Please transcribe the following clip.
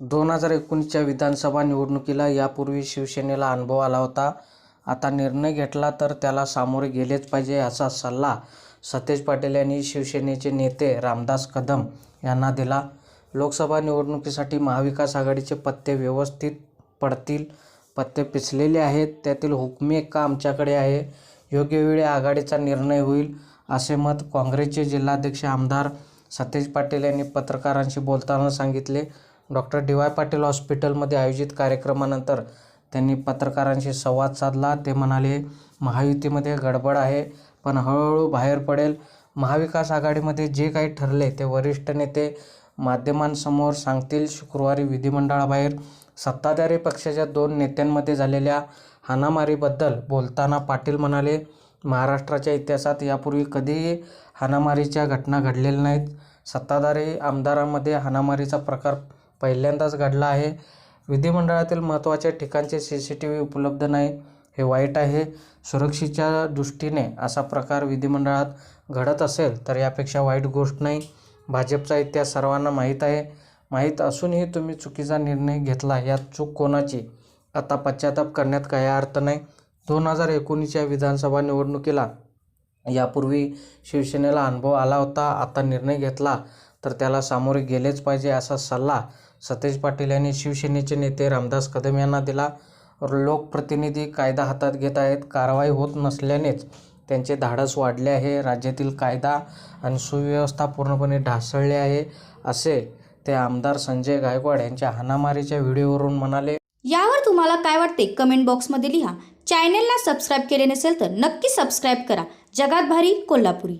दोन हजार एकोणीसच्या विधानसभा निवडणुकीला यापूर्वी शिवसेनेला अनुभव आला होता. आता निर्णय घेतला तर त्याला सामोरे गेलेच पाहिजे असा सल्ला सतेज पाटील यांनी शिवसेनेचे नेते रामदास कदम यांना दिला. लोकसभा निवडणुकीसाठी महाविकास आघाडीचे पत्ते व्यवस्थित पडतील पत्ते पिचलेले आहेत त्यातील हुकमी का आमच्याकडे आहे. योग्य वेळी आघाडीचा निर्णय होईल असे मत काँग्रेसचे जिल्हाध्यक्ष आमदार सतेज पाटील यांनी पत्रकारांशी बोलताना सांगितले. डॉक्टर डी वाय पाटील हॉस्पिटलमध्ये आयोजित कार्यक्रमानंतर त्यांनी पत्रकारांशी संवाद साधला. ते म्हणाले महायुतीमध्ये गडबड आहे पण हळूहळू बाहेर पडेल. महाविकास आघाडीमध्ये जे काही ठरले ते वरिष्ठ नेते माध्यमांसमोर सांगतील. शुक्रवारी विधिमंडळाबाहेर सत्ताधारी पक्षाच्या दोन नेत्यांमध्ये झालेल्या हाणामारीबद्दल बोलताना पाटील म्हणाले महाराष्ट्राच्या इतिहासात यापूर्वी कधीही हाणामारीच्या घटना घडलेल्या नाहीत. सत्ताधारी आमदारांमध्ये हाणामारीचा प्रकार पहिल्यांदाच घडला आहे. विधिमंडळातील महत्त्वाच्या ठिकाणचे सी सी टी व्ही उपलब्ध नाही. हे वाईट आहे. सुरक्षेच्या दृष्टीने असा प्रकार विधिमंडळात घडत असेल तर यापेक्षा वाईट गोष्ट नाही. भाजपचा इतिहास सर्वांना माहीत आहे. माहीत असूनही तुम्ही चुकीचा निर्णय घेतला. यात चूक कोणाची? आता पश्चाताप करण्यात काही अर्थ नाही. दोन हजार एकोणीसच्या विधानसभा निवडणुकीला यापूर्वी शिवसेनेला अनुभव आला होता. आता निर्णय घेतला तर त्याला सामोरे गेलेच पाहिजे असा सल्ला सतेज पाटील यांनी शिवसेनेचे नेते रामदास कदम यांना दिला. लोकप्रतिनिधी कायदा हातात घेत आहेत. कारवाई होत नसल्यानेच त्यांचे धाडस वाढले आहे. राज्यातील कायदा आणि सुव्यवस्था पूर्णपणे ढासळली आहे असे ते आमदार संजय गायकवाड यांच्या हाणामारीच्या व्हिडिओवरून म्हणाले. यावर तुम्हाला काय वाटते? कमेंट बॉक्समध्ये लिहा. चॅनेलला सबस्क्राईब केले नसेल तर नक्की सबस्क्राईब करा. जगात भारी कोल्हापुरी.